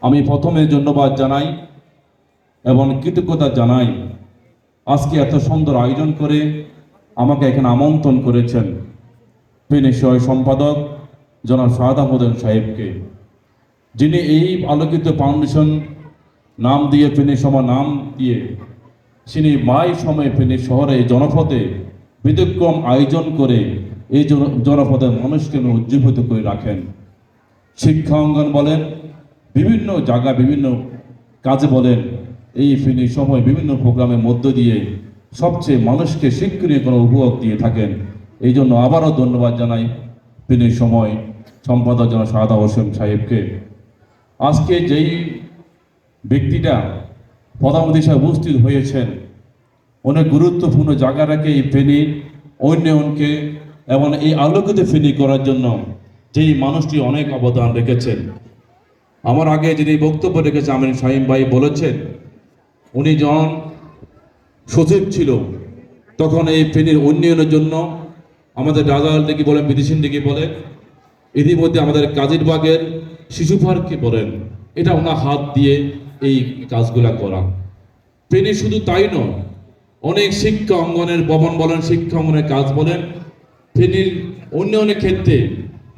আমি প্রথমে ধন্যবাদ জানাই এবং কৃতজ্ঞতা জানাই। আজকে এত সুন্দর আয়োজন করে আমাকে এখানে আমন্ত্রণ করেছেন ফিনিশয় সম্পাদক জনাব শাহাদা হোসেন সাহেবকে, যিনি এই আলোকিত ফাউন্ডেশন নাম দিয়ে ফেনী সময় নাম দিয়ে তিনি মাই সময়ে ফেনী শহরে জনপদে ব্যতিক্রম আয়োজন করে এই জন- জনপদের মানুষকে উজ্জীবিত করে রাখেন। শিক্ষা অঙ্গন বলেন বিভিন্ন জায়গা বিভিন্ন কাজে বলেন, এই ফিনি সময় বিভিন্ন প্রোগ্রামের মধ্য দিয়ে সবচেয়ে মানুষকে শিক্ষণীয় কোনো উপভোগ দিয়ে থাকেন। এই জন্য আবারও ধন্যবাদ জানাই ফিনি সময় সম্পাদক জন সাদা হোসেন সাহেবকে। আজকে যেই ব্যক্তিটা প্রধানমন্ত্রী হিসাবে উপস্থিত হয়েছেন, অনেক গুরুত্বপূর্ণ জায়গা রাখে এই ফেনী উন্নয়নকে এবং এই আলোকিত ফেনী করার জন্য যেই মানুষটি অনেক অবদান রেখেছেন। আমার আগে যিনি বক্তব্য রেখেছে আমিন শাহিম ভাই বলেছেন, উনি যখন সচিব ছিল, তখন এই ফেনীর উন্নয়নের জন্য আমাদের রাজাল ডেকে বলেন বিদেশিন ডেকে বলেন, ইতিমধ্যে আমাদের কাজিরবাগের শিশু পার্ককে বলেন, এটা ওনার হাত দিয়ে এই কাজগুলা করা। ফেনী শুধু তাই নয়, অনেক শিক্ষা অঙ্গনের ভবন বলেন, শিক্ষা অঙ্গনের কাজ বলেন, ফেনীর উন্নয়নের ক্ষেত্রে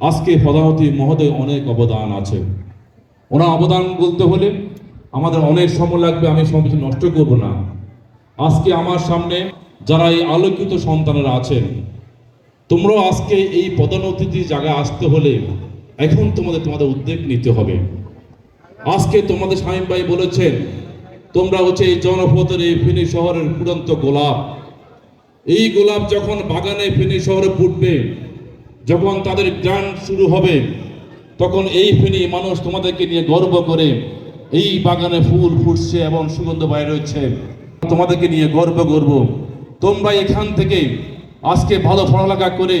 আজকে প্রধানমন্ত্রী মহোদয় অনেক অবদান আছে। ওনার অবদান বলতে হলে আমাদের অনেক সময় লাগবে, আমি সময় বেশি নষ্ট করব না। আজকে আমার সামনে যারা এই আলোকিত সন্তানেরা আছেন, তোমরাও আজকে এই প্রধান জায়গায় আসতে হলে এখন তোমাদের তোমাদের উদ্যোগ নিতে হবে। আজকে তোমাদের স্বামী ভাই বলেছেন, তোমরা হচ্ছে এই জনপথের এই ফেনী শহরের ফুটন্ত গোলাপ। এই গোলাপ যখন বাগানে ফেনী শহরে ফুটবে, যখন তাদের গান শুরু হবে তখন এই ফেনী মানুষ তোমাদেরকে নিয়ে গর্ব করে, এই বাগানে ফুল ফুটছে এবং সুগন্ধ বাইরে হচ্ছে তোমাদেরকে নিয়ে গর্ব করব। তোমরা এখান থেকে আজকে ভালো পড়ালেখা করে,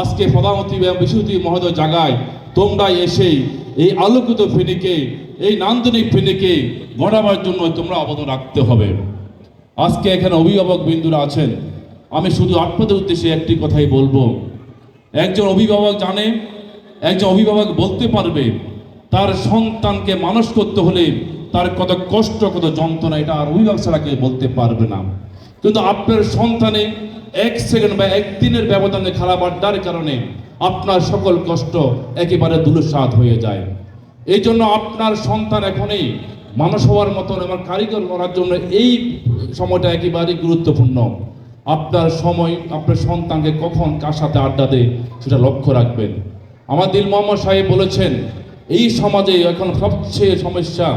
আজকে এবং বিশুদ্ধি মহোদয় জায়গায় তোমরা এসে এই আলোকিত ফেনীকে, এই নান্দনিক ফেনীকে গড়াবার জন্য তোমরা অবদান রাখতে হবে। আজকে এখানে অভিভাবক বিন্দুরা আছেন। আমি শুধু আপনাদের উদ্দেশ্যে একটি কথাই বলব। একজন অভিভাবক জানে একজন অভিভাবক বলতে পারবে, তার সন্তানকে মানুষ করতে হলে তার কত কষ্ট, কত যন্ত্রণা, এটা আর অভিভাবক ছাড়া কেউ বলতে পারবে না। কিন্তু আপনার সন্তানে এক সেকেন্ড বা একদিনের ব্যবধানে খারাপ আড্ডার কারণে আপনার সকল কষ্ট একেবারে দুলসাত হয়ে যায়। এই জন্য আপনার সন্তান এখনই মানুষ হওয়ার মতন এবং কারিগর করার জন্য এই সময়টা একেবারেই গুরুত্বপূর্ণ। আপনার সময়, আপনার সন্তানকে কখন কার সাথে আড্ডা দেয় সেটা লক্ষ্য রাখবেন। আমার দিল মোহাম্মদ সাহেব বলেছেন, এই সমাজে এখন সবচেয়ে সমস্যা,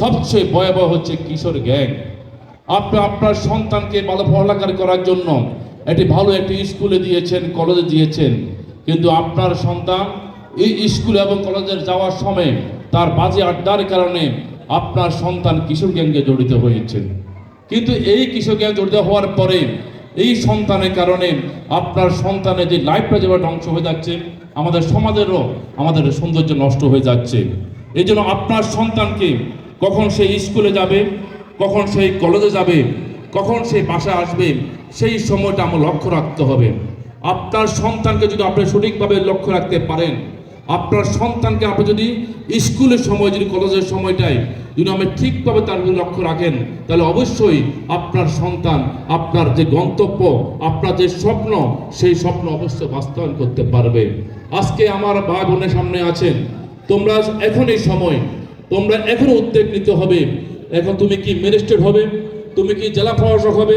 সবচেয়ে ভয়াবহ হচ্ছে কিশোর গ্যাং। আপনি, আপনার সন্তানকে ভালো পড়ালেখা করার জন্য একটি ভালো একটি স্কুলে দিয়েছেন, কলেজে দিয়েছেন, কিন্তু আপনার সন্তান এই স্কুল এবং কলেজের যাওয়ার সময় তার বাজে আড্ডার কারণে আপনার সন্তান কিশোর গ্যাংকে জড়িত হয়েছেন। কিন্তু এই কিশোর গ্যাং জড়িত হওয়ার পরে এই সন্তানের কারণে আপনার সন্তানের যে লাইফটা যেভাবে ধ্বংস হয়ে যাচ্ছে, আমাদের সমাজেরও আমাদের সৌন্দর্য নষ্ট হয়ে যাচ্ছে। এই জন্য আপনার সন্তানকে কখন সে স্কুলে যাবে, কখন সেই কলেজে যাবে, কখন সেই বাসায় আসবে, সেই সময়টা আমার লক্ষ্য রাখতে হবে। আপনার সন্তানকে যদি আপনি সঠিকভাবে লক্ষ্য রাখতে পারেন, আপনার সন্তানকে আপনি যদি স্কুলের সময়, যদি কলেজের সময়টাই যদি আপনি ঠিকভাবে তার লক্ষ্য রাখেন, তাহলে অবশ্যই আপনার সন্তান, আপনার যে গন্তব্য, আপনার যে স্বপ্ন, সেই স্বপ্ন অবশ্যই বাস্তবায়ন করতে পারবে। আজকে আমার ভাই বোনের সামনে আছেন। তোমরা এখন এই সময়, তোমরা এখন উদ্যোগ নিতে হবে। এখন তুমি কি ম্যাজিস্ট্রেট হবে? তুমি কি জেলা প্রশাসক হবে?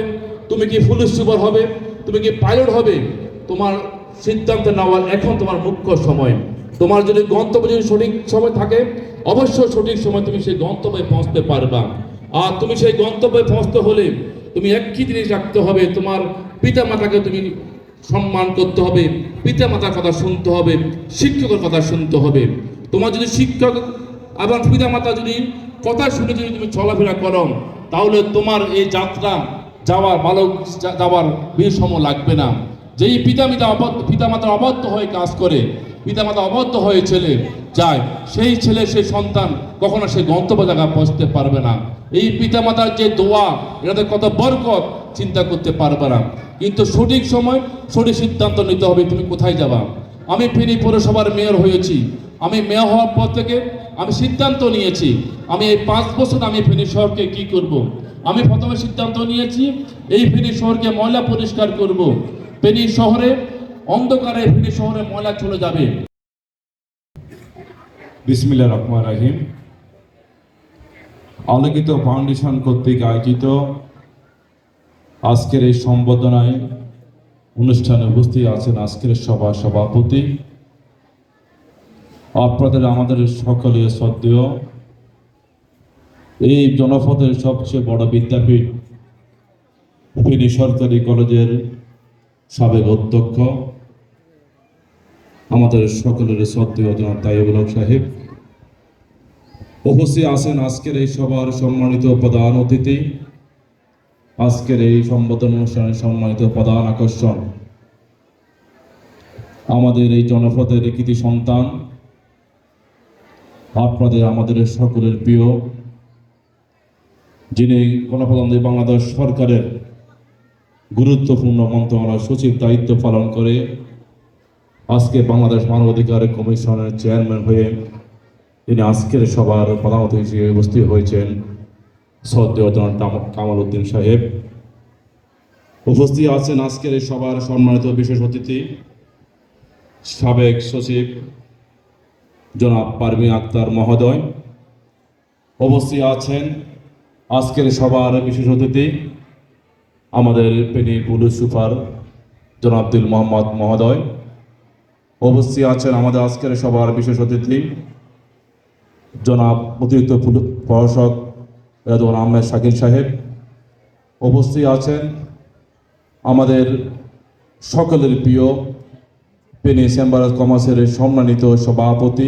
তুমি কি পুলিশ সুপার হবে? তুমি কি পাইলট হবে? তোমার সিদ্ধান্ত নেওয়ার এখন তোমার মুখ্য সময়। তোমার যদি গন্তব্য যদি সঠিক সময় থাকে, অবশ্যই সঠিক সময় তুমি সেই গন্তব্যে পৌঁছতে পারবা। আর তুমি সেই গন্তব্যে পৌঁছতে হলে তুমি একই জিনিস রাখতে হবে, তোমার পিতা মাতাকে তুমি সম্মান করতে হবে পিতা মাতার কথা শুনতে হবে, শিক্ষকের কথা শুনতে হবে। তোমার যদি শিক্ষক এবং পিতা মাতা যদি কথা শুনে যদি তুমি চলাফেরা করো, তাহলে তোমার এই যাত্রা যাওয়ার, বালক যাওয়ার সময় লাগবে না। যেই পিতা পিতামিতা অবাধ্য পিতামাতার অবাধ্য হয়ে কাজ করে পিতামাতা অবাধ্য হয়ে ছেলে যায়। সেই ছেলে, সেই সন্তান কখনো সে গন্তব্য জায়গা পৌঁছতে পারবে না। এই পিতামাতার যে দোয়া, এটাতে কত বরকত চিন্তা করতে পারবে না। কিন্তু সঠিক সময় সঠিক সিদ্ধান্ত নিতে হবে, তুমি কোথায় যাবা? আমি ফেনী পৌরসভার মেয়র হয়েছি। আমি মেয়র হওয়ার পর থেকে আমি সিদ্ধান্ত নিয়েছি, আমি এই পাঁচ বছর আমি ফেনী শহরকে কি করব। আমি প্রথমে সিদ্ধান্ত নিয়েছি, এই ফেনী শহরকে ময়লা পরিষ্কার করব। ফেনী শহরে অন্ধকারে ফেনী শহরে ময়লা চলে যাবে। বিসমিল্লা রহমান রাহিম। আলোকিত ফাউন্ডেশন কর্তৃক আয়োজিত আজকের এই সম্বোধনায় অনুষ্ঠানে উপস্থিত আছেন আজকের সভা সভাপতি। আপনাদের, আমাদের সকলে শ্রদ্ধেয়। এই জনপদের সবচেয়ে বড় বিদ্যাপীঠ ফেনী সরকারি কলেজের সাবেক অধ্যক্ষ আমাদের সকলের শ্রদ্ধেয় জনাব তাইবুল সাহেব। উপস্থিত আছেন আজকের এই সভার সম্মানিত প্রধান অতিথি। আজকের এই সম্বোধন অনুষ্ঠানের সম্মানিত প্রধান আকর্ষণ। আমাদের এই জনপদের কৃতি সন্তান, আপনাদের, আমাদের সকলের প্রিয়, যিনি গণপ্রজাতন্ত্রী বাংলাদেশ সরকারের গুরুত্বপূর্ণ মন্ত্রণালয় সচিব দায়িত্ব পালন করে আজকে বাংলাদেশ মানবাধিকার কমিশনের চেয়ারম্যান হয়ে তিনি আজকের সবার প্রধান অতিথি হিসেবে উপস্থিত হয়েছেন শ্রদ্ধেয় কামাল উদ্দিন সাহেব। উপস্থিত আছেন আজকের সবার সম্মানিত বিশেষ অতিথি, সাবেক সচিব জনাব পারভিন আক্তার মহোদয়। উপস্থিত আছেন আজকের সবার বিশেষ অতিথি আমাদের পেনি পুলিশ সুপার জনাব আব্দুল মোহাম্মদ মহোদয়। উপস্থিত আছেন আমাদের আজকের সবার বিশেষ অতিথি, জনাব অতিরিক্ত প্রশাসক রেদওয়ান আহমেদ শাকিল সাহেব। অবশ্যই আছেন আমাদের সকলের প্রিয় পেনি চেম্বার অফ কমার্সের সম্মানিত সভাপতি